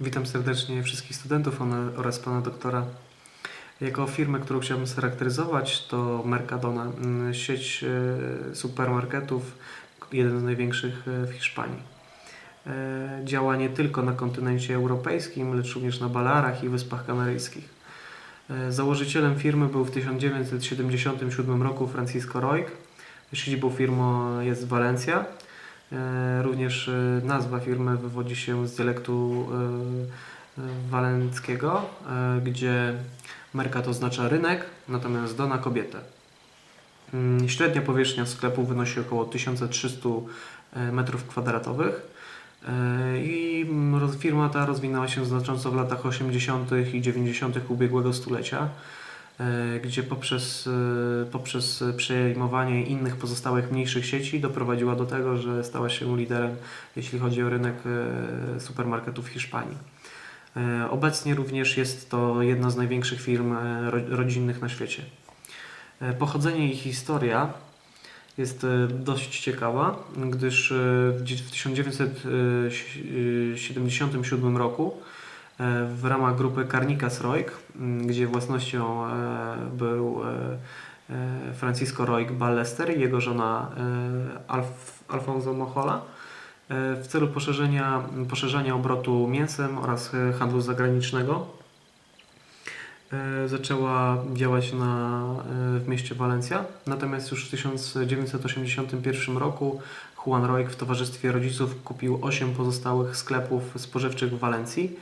Witam serdecznie wszystkich studentów oraz pana doktora. Jako firmę, którą chciałbym scharakteryzować, to Mercadona, mm, sieć e, supermarketów, jeden z największych e, w Hiszpanii. E, Działa nie tylko na kontynencie europejskim, lecz również na Balearach i Wyspach Kanaryjskich. Założycielem firmy był w 1977 roku Francisco Roig. Siedzibą firmy jest Walencja. E, Również e, nazwa firmy wywodzi się z dialektu e, walenckiego, gdzie mercat oznacza rynek, natomiast dona kobietę. Mm, Średnia powierzchnia sklepu wynosi około 1300 m2 i mm, firma ta rozwinęła się znacząco w latach 80. i 90. ubiegłego stulecia gdzie poprzez, e, poprzez przejmowanie innych pozostałych mniejszych sieci doprowadziła do tego, że stała się liderem, jeśli chodzi o rynek e, supermarketów w Hiszpanii. E, Obecnie również jest to jedna z największych firm e, ro- rodzinnych na świecie. E, Pochodzenie i historia jest e, dość ciekawa, gdyż e, w dzie- w 1977 roku e, w ramach grupy Carnicas Roig, m, gdzie własnością e, był e, e, Francisco Roig Ballester i jego żona Alf, Alfonso Mohola e, w celu poszerzenia, poszerzania obrotu mięsem oraz handlu zagranicznego. Zaczęła działać na, w mieście Walencja, natomiast już w 1981 roku Juan Roig w towarzystwie rodziców kupił 8 pozostałych sklepów spożywczych w Walencji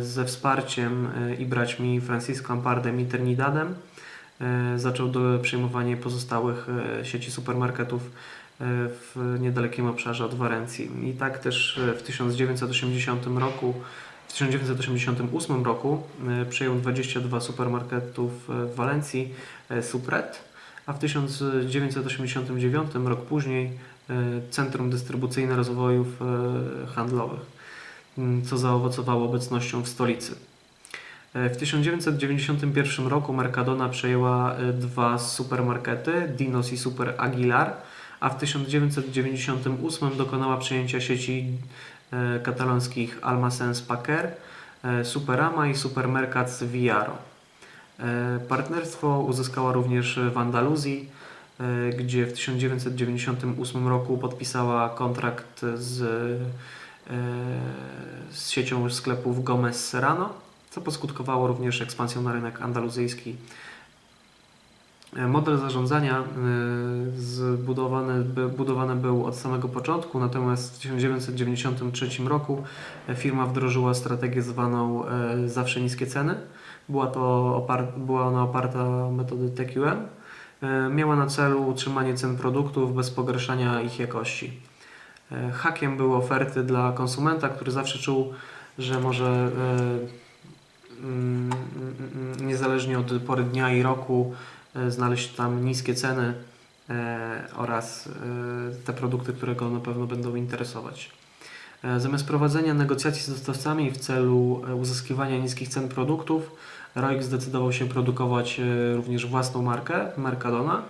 ze wsparciem e, i braćmi Francisco Ampardem i Trinidadem. E, Zaczął do przejmowanie pozostałych e, sieci supermarketów e, w niedalekim obszarze od Walencji. I tak też e, w 1980 roku w 1988 roku e, przejął 22 supermarketów e, w Walencji e, Supret, a w 1989 rok później e, Centrum Dystrybucyjne Rozwojów e, Handlowych, co zaowocowało obecnością w stolicy. E, W 1991 roku Mercadona przejęła e, dwa supermarkety, Dinos i Super Aguilar, a w 1998 dokonała przejęcia sieci e, katalońskich Almacens Packer, Superama i Supermercats Viaro. E, Partnerstwo uzyskała również w Andaluzji, gdzie w 1998 roku podpisała kontrakt z, z siecią sklepów Gomez Serrano, co poskutkowało również ekspansją na rynek andaluzyjski. E, Model zarządzania e, zbudowany, budowany był od samego początku, natomiast w 1993 roku e, firma wdrożyła strategię zwaną e, zawsze niskie ceny. Była, to opar- była ona oparta metody TQM. E, Miała na celu utrzymanie cen produktów bez pogorszania ich jakości. E, Hakiem były oferty dla konsumenta, który zawsze czuł, że może e, mm, mm, niezależnie od pory dnia i roku e, znaleźć tam niskie ceny oraz te produkty, które go na pewno będą interesować. Zamiast prowadzenia negocjacji z dostawcami w celu uzyskiwania niskich cen produktów, Roig zdecydował się produkować również własną markę, Mercadona.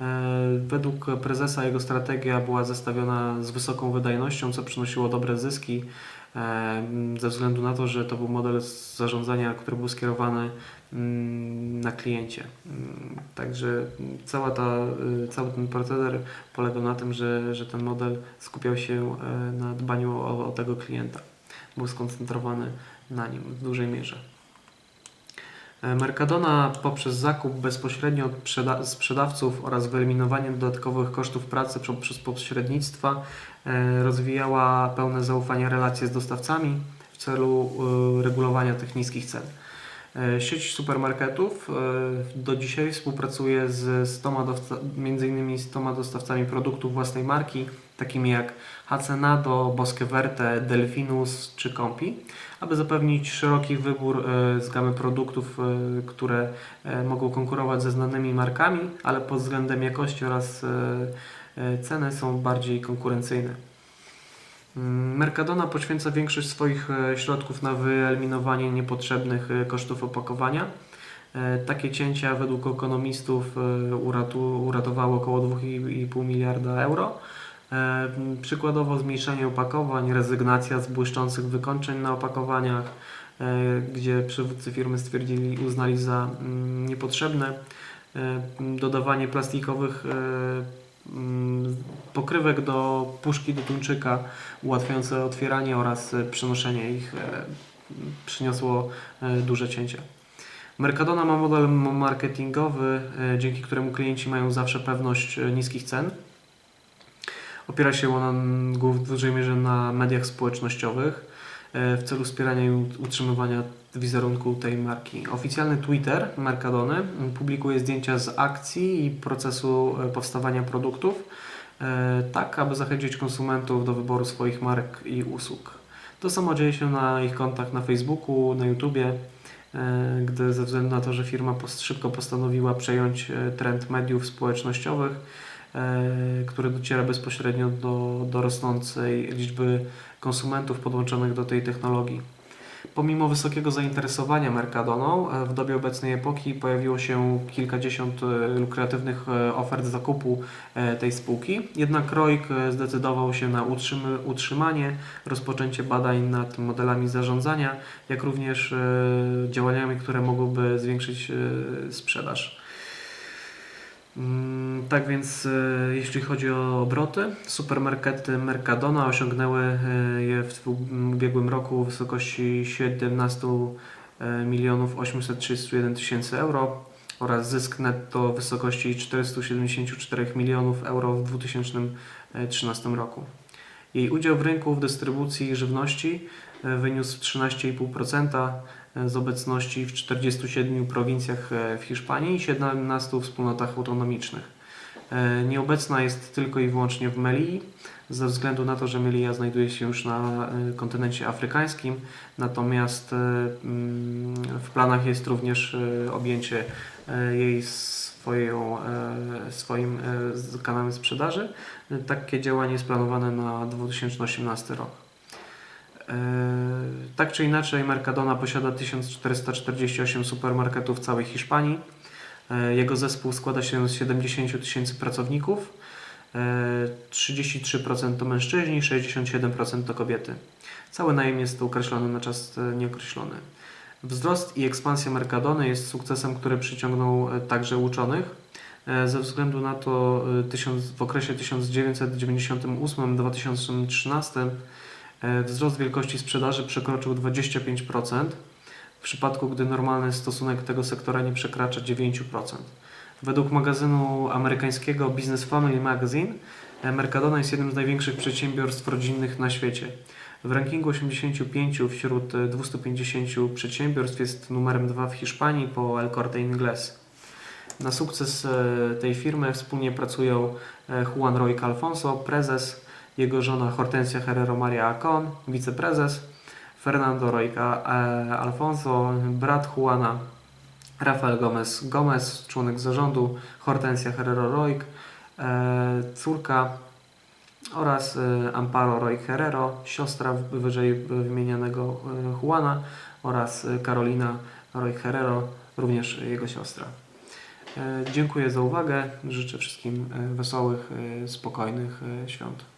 E, Według prezesa jego strategia była zestawiona z wysoką wydajnością, co przynosiło dobre zyski, e, ze względu na to, że to był model zarządzania, który był skierowany mm, na kliencie. Mm, Także cała ta, y, cały ten proceder polegał na tym, że, że ten model skupiał się e, na dbaniu o, o tego klienta. Był skoncentrowany na nim w dużej mierze. E, Mercadona poprzez zakup bezpośrednio od sprzeda- sprzedawców oraz wyeliminowanie dodatkowych kosztów pracy prze- przez pośrednictwa e, rozwijała pełne zaufania relacje z dostawcami w celu e, regulowania tych niskich cen. E, Sieć supermarketów e, do dzisiaj współpracuje z stoma dostawca, między innymi z stoma dostawcami produktów własnej marki, takimi jak Hacenado, Bosque Verte, Delfinus czy Compi, aby zapewnić szeroki wybór e, z gamy produktów, które mogą konkurować ze znanymi markami, ale pod względem jakości oraz ceny są bardziej konkurencyjne. Mercadona poświęca większość swoich e, środków na wyeliminowanie niepotrzebnych e, kosztów opakowania. E, Takie cięcia według ekonomistów uratu, uratowały około 2,5 miliarda euro. Przykładowo zmniejszenie opakowań, rezygnacja z błyszczących wykończeń na opakowaniach, gdzie przywódcy firmy stwierdzili, uznali za mm, niepotrzebne. Dodawanie plastikowych pokrywek do puszki do tuńczyka ułatwiające otwieranie oraz e, przenoszenie ich e, przyniosło e, duże cięcia. Mercadona ma model marketingowy, dzięki któremu klienci mają zawsze pewność niskich cen. Opiera się ona głów- w dużej mierze na mediach społecznościowych w celu wspierania i ut- utrzymywania wizerunku tej marki. Oficjalny Twitter Mercadony m, publikuje zdjęcia z akcji i procesu e, powstawania produktów, e, tak aby zachęcić konsumentów do wyboru swoich marek i usług. To samo dzieje się na ich kontach na Facebooku, na YouTubie, e, gdy ze względu na to, że firma szybko postanowiła przejąć e, trend mediów społecznościowych, e, który dociera bezpośrednio do, do rosnącej liczby konsumentów podłączonych do tej technologii. Pomimo wysokiego zainteresowania Mercadoną, e, w dobie obecnej epoki pojawiło się kilkadziesiąt e, lukratywnych ofert zakupu tej spółki. Jednak Roig e, zdecydował się na utrzymanie, rozpoczęcie badań nad modelami zarządzania, jak również działaniami, które mogłyby zwiększyć sprzedaż. Mm, Tak więc e, jeśli chodzi o obroty, supermarkety Mercadona osiągnęły e, je w ubiegłym roku w wysokości 17 e, milionów 831 tysięcy euro oraz zysk netto w wysokości 474 milionów euro w 2013 roku. Jej udział w rynku w dystrybucji żywności wyniósł 13,5% z obecności w 47 prowincjach e, w Hiszpanii i 17 wspólnotach autonomicznych. E, Nieobecna jest tylko i wyłącznie w Melii, ze względu na to, że Melilla znajduje się już na e, kontynencie afrykańskim, natomiast mm, w planach jest również objęcie jej swoją, swoim kanałem sprzedaży. Takie działanie jest planowane na 2018 rok. E, Tak czy inaczej, Mercadona posiada 1448 supermarketów w całej Hiszpanii. E, Jego zespół składa się z 70 tysięcy pracowników. E, 33% to mężczyźni, 67% to kobiety. Cały najem jest określony na czas e, nieokreślony. Wzrost i ekspansja Mercadony jest sukcesem, który przyciągnął e, także uczonych. E, Ze względu na to e, w okresie 1998-2013 e, wzrost wielkości sprzedaży przekroczył 25%, w przypadku gdy normalny stosunek tego sektora nie przekracza 9%. Według magazynu amerykańskiego Business Family Magazine e, Mercadona jest jednym z największych przedsiębiorstw rodzinnych na świecie. W rankingu 85 wśród e, 250 przedsiębiorstw jest numerem 2 w Hiszpanii po El Corte Inglés. Na sukces e, tej firmy wspólnie pracują e, Juan Roig Alfonso, prezes, jego żona Hortensia Herrero Maria Acon, wiceprezes, Fernando Roica e, Alfonso, brat Juana Rafael Gomez Gomez, członek zarządu, Hortensia Herrero Roig, e, córka oraz e, Amparo Roig Herrero, siostra wyżej wymienionego Juana oraz Carolina Roig Herrero, również jego siostra. Dziękuję za uwagę. Życzę wszystkim wesołych, spokojnych świąt.